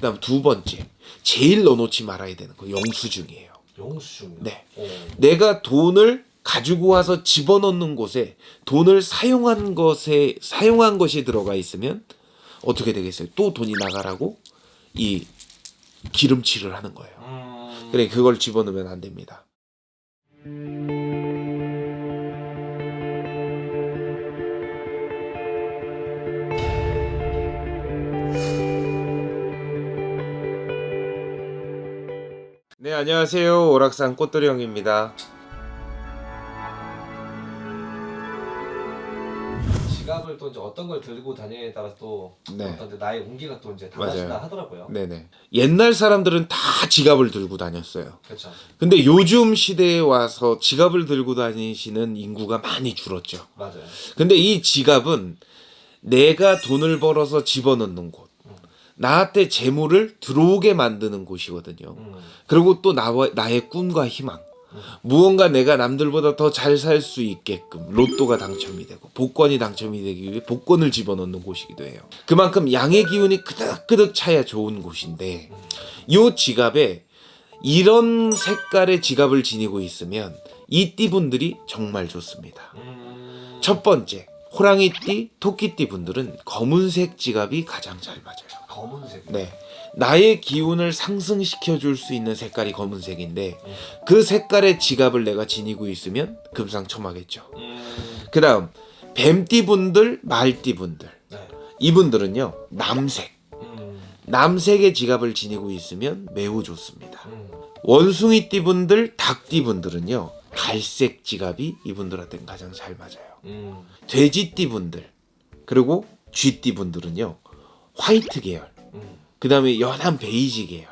그다음 두 번째 제일 넣어놓지 말아야 되는 거 영수증이에요. 영수증. 네. 어. 내가 돈을 가지고 와서 집어넣는 곳에 돈을 사용한 것에 사용한 것이 들어가 있으면 어떻게 되겠어요? 또 돈이 나가라고 이 기름칠을 하는 거예요. 음. 그래 그걸 집어넣으면 안 됩니다. 네 안녕하세요 오락산 꽃돌이 형입니다. 지갑을 또 이제 어떤 걸 들고 다니냐에 따라 또 네. 어떤 데 나의 운기가 또 이제. 달라진다 하더라고요. 네네 옛날 사람들은 다 지갑을 들고 다녔어요. 그렇죠. 근데 요즘 시대에 와서 지갑을 들고 다니시는 인구가 많이 줄었죠. 맞아요. 근데 이 지갑은 내가 돈을 벌어서 집어넣는 곳, 나한테 재물을 들어오게 만드는 곳이거든요. 음. 그리고 또 나와, 나의 꿈과 희망, 무언가 내가 남들보다 더 잘 살 수 있게끔 로또가 당첨이 되고 복권이 당첨이 되기 위해 복권을 집어넣는 곳이기도 해요. 그만큼 양의 기운이 끄덕끄덕 차야 좋은 곳인데 이 지갑에 이런 색깔의 지갑을 지니고 있으면 이 띠분들이 정말 좋습니다. 음. 첫 번째 호랑이띠, 토끼띠 분들은 검은색 지갑이 가장 잘 맞아요. 검은색. 네. 나의 기운을 상승시켜 줄 수 있는 색깔이 검은색인데 그 색깔의 지갑을 내가 지니고 있으면 금상첨화겠죠. 음. 그다음 뱀띠 분들, 말띠 분들. 네. 이분들은요. 남색. 음. 남색의 지갑을 지니고 있으면 매우 좋습니다. 음. 원숭이띠 분들, 닭띠 분들은요. 갈색 지갑이 이분들한테는 가장 잘 맞아요. 음. 돼지띠 분들 그리고 쥐띠 분들은요 화이트 계열 음. 그 다음에 연한 베이지 계열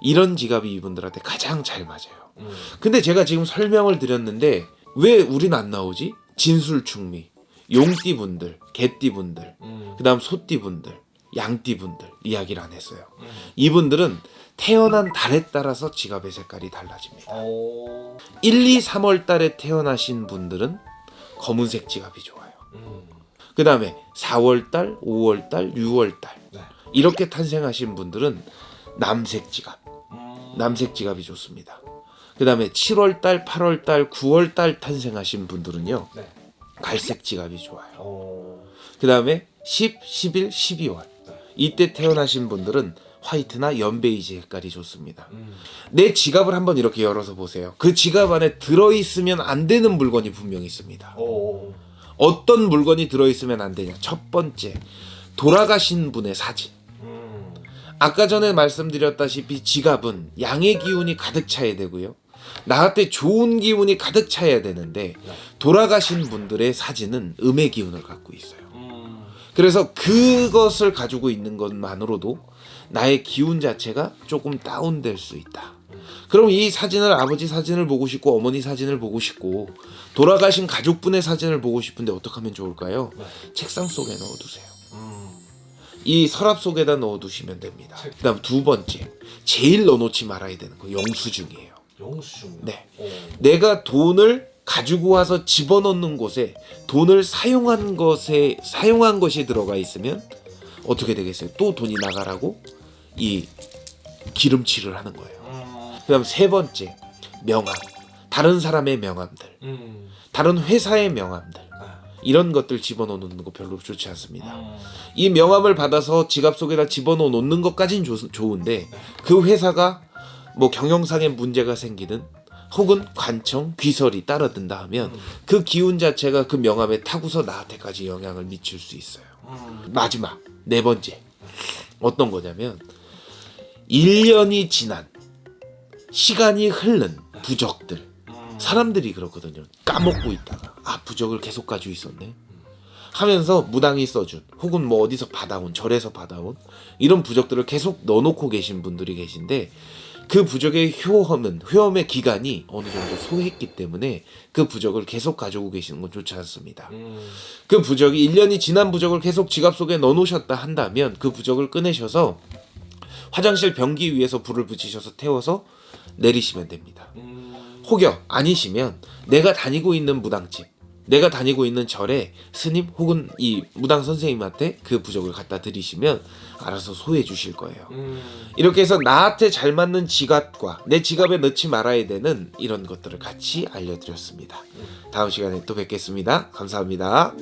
이런 지갑이 이분들한테 가장 잘 맞아요 음. 근데 제가 지금 설명을 드렸는데 왜 우린 안 나오지 진술충미 용띠 분들 개띠 분들 음. 그 다음 소띠 분들 양띠 분들 이야기를 안 했어요 음. 이분들은 태어난 달에 따라서 지갑의 색깔이 달라집니다 오. 1, 2, 3월 달에 태어나신 분들은 검은색 지갑이 좋아요 음. 그 다음에 4월달, 5월달, 6월달 네. 이렇게 탄생하신 분들은 남색 지갑, 음. 남색 지갑이 좋습니다. 그 다음에 7월달, 8월달, 9월달 탄생하신 분들은요 네. 갈색 지갑이 좋아요. 오. 그 다음에 10, 11, 12월 이때 태어나신 분들은 화이트나 연베이지 색깔이 좋습니다. 음. 내 지갑을 한번 이렇게 열어서 보세요. 그 지갑 안에 들어있으면 안 되는 물건이 분명히 있습니다. 오. 어떤 물건이 들어있으면 안 되냐? 첫 번째, 돌아가신 분의 사진. 음. 아까 전에 말씀드렸다시피 지갑은 양의 기운이 가득 차야 되고요. 나한테 좋은 기운이 가득 차야 되는데 돌아가신 분들의 사진은 음의 기운을 갖고 있어요. 음. 그래서 그것을 가지고 있는 것만으로도 나의 기운 자체가 조금 다운될 수 있다. 그럼 이 사진을 아버지 사진을 보고 싶고 어머니 사진을 보고 싶고 돌아가신 가족분의 사진을 보고 싶은데 어떻게 하면 좋을까요? 네. 책상 속에 넣어두세요. 음. 이 서랍 속에다 넣어두시면 됩니다. 책. 그다음 두 번째 제일 넣어놓지 말아야 되는 거 영수증이에요. 영수증. 네. 오. 내가 돈을 가지고 와서 집어넣는 곳에 돈을 사용한 것에 사용한 것이 들어가 있으면 어떻게 되겠어요? 또 돈이 나가라고 이 기름칠을 하는 거예요. 음. 그다음 세 번째 명함, 다른 사람의 명함들, 음. 다른 회사의 명함들 아. 이런 것들 집어넣는 거 별로 좋지 않습니다. 음. 이 명함을 받아서 지갑 속에다 집어넣어 놓는 것까진 좋, 좋은데 그 회사가 뭐 경영상에 문제가 생기든 혹은 관청 귀설이 따라든다 하면 그 기운 자체가 그 명함에 타고서 나한테까지 영향을 미칠 수 있어요. 음. 마지막 네 번째 어떤 거냐면 1년이 지난 시간이 흐른 부적들 음. 사람들이 그렇거든요. 까먹고 있다가 아 부적을 계속 가지고 있었네. 하면서 무당이 써준 혹은 뭐 어디서 받아온 절에서 받아온 이런 부적들을 계속 넣어놓고 계신 분들이 계신데 그 부적의 효험은 효험의 기간이 어느 정도 소했기 때문에 그 부적을 계속 가지고 계시는 건 좋지 않습니다. 음. 그 부적이 1년이 지난 부적을 계속 지갑 속에 넣어놓으셨다 한다면 그 부적을 꺼내셔서 화장실 변기 위에서 불을 붙이셔서 태워서 내리시면 됩니다. 음. 혹여 아니시면 내가 다니고 있는 무당집 내가 다니고 있는 절에 스님 혹은 이 무당 선생님한테 그 부적을 갖다 드리시면 알아서 소해해 주실 거예요. 음. 이렇게 해서 나한테 잘 맞는 지갑과 내 지갑에 넣지 말아야 되는 이런 것들을 같이 알려드렸습니다. 다음 시간에 또 뵙겠습니다. 감사합니다.